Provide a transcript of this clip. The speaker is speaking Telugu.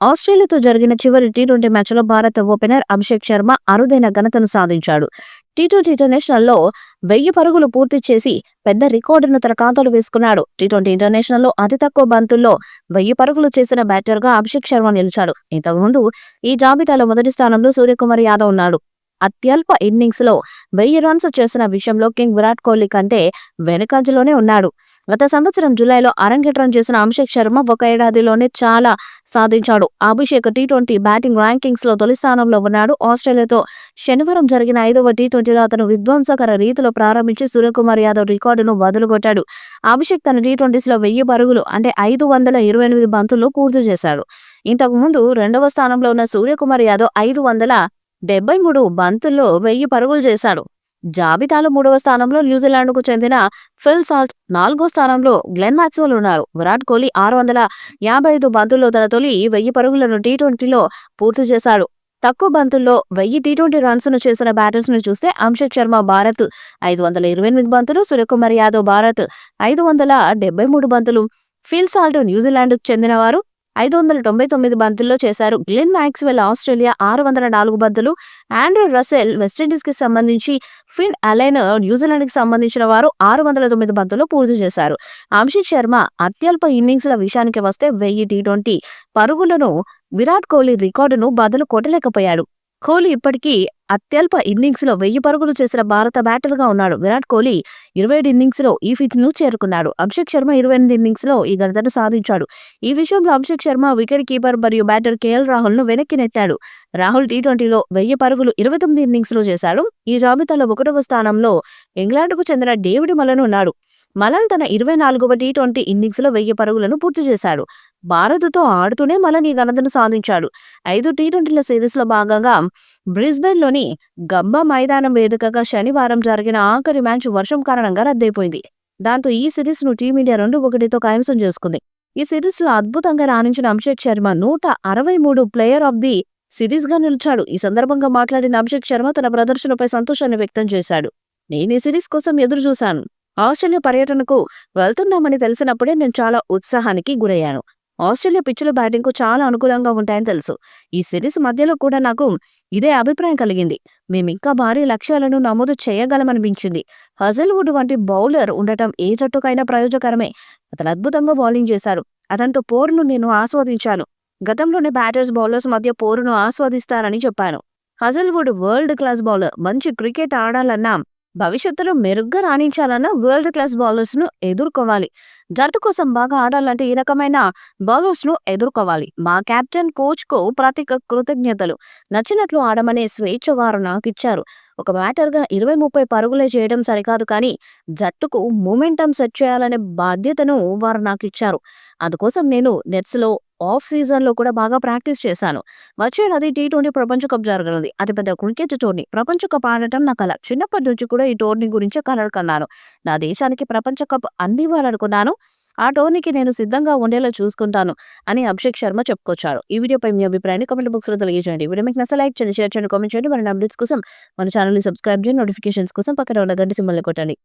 ఆస్ట్రేలియాతో జరిగిన చివరి టీ ట్వంటీ మ్యాచ్లో భారత ఓపెనర్ అభిషేక్ శర్మ అరుదైన ఘనతను సాధించాడు. టీ ట్వంటీ ఇంటర్నేషనల్లో వెయ్యి పరుగులు పూర్తి చేసి పెద్ద రికార్డును తన ఖాతాలో వేసుకున్నాడు. టీ ట్వంటీ ఇంటర్నేషనల్లో అతి తక్కువ బంతుల్లో వెయ్యి పరుగులు చేసిన బ్యాటర్గా అభిషేక్ శర్మ నిలిచాడు. ఇంతకుముందు ఈ జాబితాలో మొదటి స్థానంలో సూర్యకుమార్ యాదవ్ ఉన్నాడు. అత్యల్ప ఇన్నింగ్స్లో వెయ్యి రన్స్ చేసిన విషయంలో కింగ్ విరాట్ కోహ్లీ కంటే వెనుకంజలోనే ఉన్నాడు. గత సంవత్సరం జూలైలో అరంగేట్రం చేసిన అభిషేక్ శర్మ ఒక ఏడాదిలోనే చాలా సాధించాడు. అభిషేక్ టీ ట్వంటీ బ్యాటింగ్ ర్యాంకింగ్స్లో తొలి స్థానంలో ఉన్నాడు. ఆస్ట్రేలియాతో శనివారం జరిగిన ఐదవ టీ ట్వంటీలో అతను విధ్వంసకర రీతిలో ప్రారంభించి సూర్యకుమార్ యాదవ్ రికార్డును వదులుగొట్టాడు. అభిషేక్ తన టీ ట్వంటీస్లో వెయ్యి పరుగులు అంటే ఐదు వందల ఇరవై ఎనిమిది బంతుల్లో పూర్తి చేశాడు. ఇంతకుముందు రెండవ స్థానంలో ఉన్న సూర్యకుమార్ యాదవ్ ఐదు వందల డెబ్బై మూడు బంతుల్లో వెయ్యి పరుగులు చేశాడు. జాబితాలో మూడవ స్థానంలో న్యూజిలాండ్కు చెందిన ఫిల్ సాల్ట్ నాలుగో స్థానంలో గ్లెన్ మ్యాక్స్వెల్ ఉన్నారు. విరాట్ కోహ్లీ ఆరు వందల యాభై ఐదు బంతుల్లో తన తొలి వెయ్యి పరుగులను టీ ట్వంటీలో పూర్తి చేశాడు. తక్కువ బంతుల్లో వెయ్యి టీ ట్వంటీ రన్స్ను చేసిన బ్యాటర్స్ను చూస్తే అంశక్ శర్మ భారత్ ఐదు వందల ఇరవై ఎనిమిది బంతులు సూర్యకుమార్ యాదవ్ భారత్ ఐదు వందల డెబ్బై మూడు బంతులు. ఫిల్ సాల్ట్ న్యూజిలాండ్కు చెందినవారు ఐదు వందల తొంభై తొమ్మిది బంతుల్లో చేశారు. గ్లెన్ మ్యాక్స్వెల్ ఆస్ట్రేలియా ఆరు వందల నాలుగు బంతులు. ఆండ్రూ రసెల్ వెస్టిండీస్కి సంబంధించి ఫిన్ అలైన్ న్యూజిలాండ్కి సంబంధించిన వారు ఆరు వందల తొమ్మిది బంతులు పూర్తి చేశారు. అంశిక్ శర్మ అత్యల్ప ఇన్నింగ్స్ల విషయానికి వస్తే వెయ్యి టీ ట్వంటీ పరుగులను విరాట్ కోహ్లీ రికార్డును బదులు కొట్టలేకపోయాడు. కోహ్లీ ఇప్పటికీ అత్యల్ప ఇన్నింగ్స్లో వెయ్యి పరుగులు చేసిన భారత బ్యాటర్గా ఉన్నాడు. విరాట్ కోహ్లీ ఇరవై ఏడు ఇన్నింగ్స్లో ఈ ఫిట్ను చేరుకున్నాడు. అభిషేక్ శర్మ ఇరవై ఎనిమిది ఇన్నింగ్స్లో ఈ ఘనతను సాధించాడు. ఈ విషయంలో అభిషేక్ శర్మ వికెట్ కీపర్ మరియు బ్యాటర్ కేఎల్ రాహుల్ను వెనక్కి నెట్టాడు. రాహుల్ టీ ట్వంటీలో వెయ్యి పరుగులు ఇరవై తొమ్మిది ఇన్నింగ్స్లో చేశాడు. ఈ జాబితాలో ఒకటవ స్థానంలో ఇంగ్లాండ్కు చెందిన డేవిడ్ మలన్ ఉన్నాడు. మలన్ తన ఇరవై నాలుగవ టీ ట్వంటీ ఇన్నింగ్స్లో వెయ్యి పరుగులను పూర్తి చేశాడు. భారత్తో ఆడుతూనే మళ్ళీ ఘనతను సాధించాడు. ఐదు టీ ట్వంటీల సిరీస్లో భాగంగా బ్రిస్బెన్లోని గబ్బా మైదానం వేదికగా శనివారం జరిగిన ఆఖరి మ్యాచ్ వర్షం కారణంగా రద్దయిపోయింది. దాంతో ఈ సిరీస్ను టీమిండియా రెండు ఒకటితో కైవసం చేసుకుంది. ఈ సిరీస్లో అద్భుతంగా రాణించిన అభిషేక్ శర్మ నూట అరవై మూడు ప్లేయర్ ఆఫ్ ది సిరీస్గా నిలిచాడు. ఈ సందర్భంగా మాట్లాడిన అభిషేక్ శర్మ తన ప్రదర్శనపై సంతోషాన్ని వ్యక్తం చేశాడు. నేను ఈ సిరీస్ కోసం ఎదురు చూశాను. ఆస్ట్రేలియా పర్యటనకు వెళ్తున్నామని తెలిసినప్పుడే నేను చాలా ఉత్సాహానికి గురయ్యాను. ఆస్ట్రేలియా పిచ్చుల బ్యాటింగ్కు చాలా అనుకూలంగా ఉంటాయని తెలుసు. ఈ సిరీస్ మధ్యలో కూడా నాకు ఇదే అభిప్రాయం కలిగింది. మేమింకా భారీ లక్ష్యాలను నమోదు చేయగలమనిపించింది. హజల్వుడ్ వంటి బౌలర్ ఉండటం ఏ జట్టుకైనా ప్రయోజకరమే. అతను అద్భుతంగా బౌలింగ్ చేశారు. అతనితో పోరును నేను ఆస్వాదించాను. గతంలోనే బ్యాటర్స్ బౌలర్స్ మధ్య పోరును ఆస్వాదిస్తారని చెప్పాను. హజల్వుడ్ వరల్డ్ క్లాస్ బౌలర్ మంచి క్రికెట్ ఆడాలన్నా భవిష్యత్తులో మెరుగ్గా రాణించాలన్న వరల్డ్ క్లాస్ బౌలర్స్ను ఎదుర్కోవాలి. జట్టు కోసం బాగా ఆడాలంటే ఈ రకమైన బౌలర్స్ను ఎదుర్కోవాలి. మా కెప్టెన్ కోచ్కు ప్రత్యేక కృతజ్ఞతలు. నచ్చినట్లు ఆడమనే స్వేచ్ఛ వారు నాకు ఇచ్చారు. ఒక బ్యాటర్గా ఇరవై ముప్పై పరుగులే చేయడం సరికాదు కానీ జట్టుకు మూమెంటం సెట్ చేయాలనే బాధ్యతను వారు నాకు ఇచ్చారు. అందుకోసం నేను నెట్స్లో ఆఫ్ సీజన్లో కూడా బాగా ప్రాక్టీస్ చేశాను. వచ్చే టీ ట్వంటీ ప్రపంచ కప్ జరగనుంది. అతిపెద్ద క్రికెట్ టోర్నీ. ప్రపంచ కప్ ఆడటం నా కల. చిన్నప్పటి నుంచి కూడా ఈ టోర్నీ గురించి కలలు కన్నాను నా దేశానికి ప్రపంచ కప్ అందివ్వాలనుకున్నాను. ఆ టోర్నీకి నేను సిద్ధంగా ఉండేలా చూసుకుంటాను అని అభిషేక్ శర్మ చెప్పుకొచ్చారు. ఈ వీడియోపై మీ అభిప్రాయాన్ని కామెంట్ బాక్స్లో తెలియజేయండి. వీడియో మీకు నచ్చ లైక్ చేయండి షేర్ చేయండి కామెంట్ చేయండి. మన అప్డేట్స్ కోసం మన ఛానల్ని సబ్స్క్రైబ్ చేయండి. నోటిఫికేషన్స్ కోసం పక్కన ఉన్న గంట సింబల్ కొట్టండి.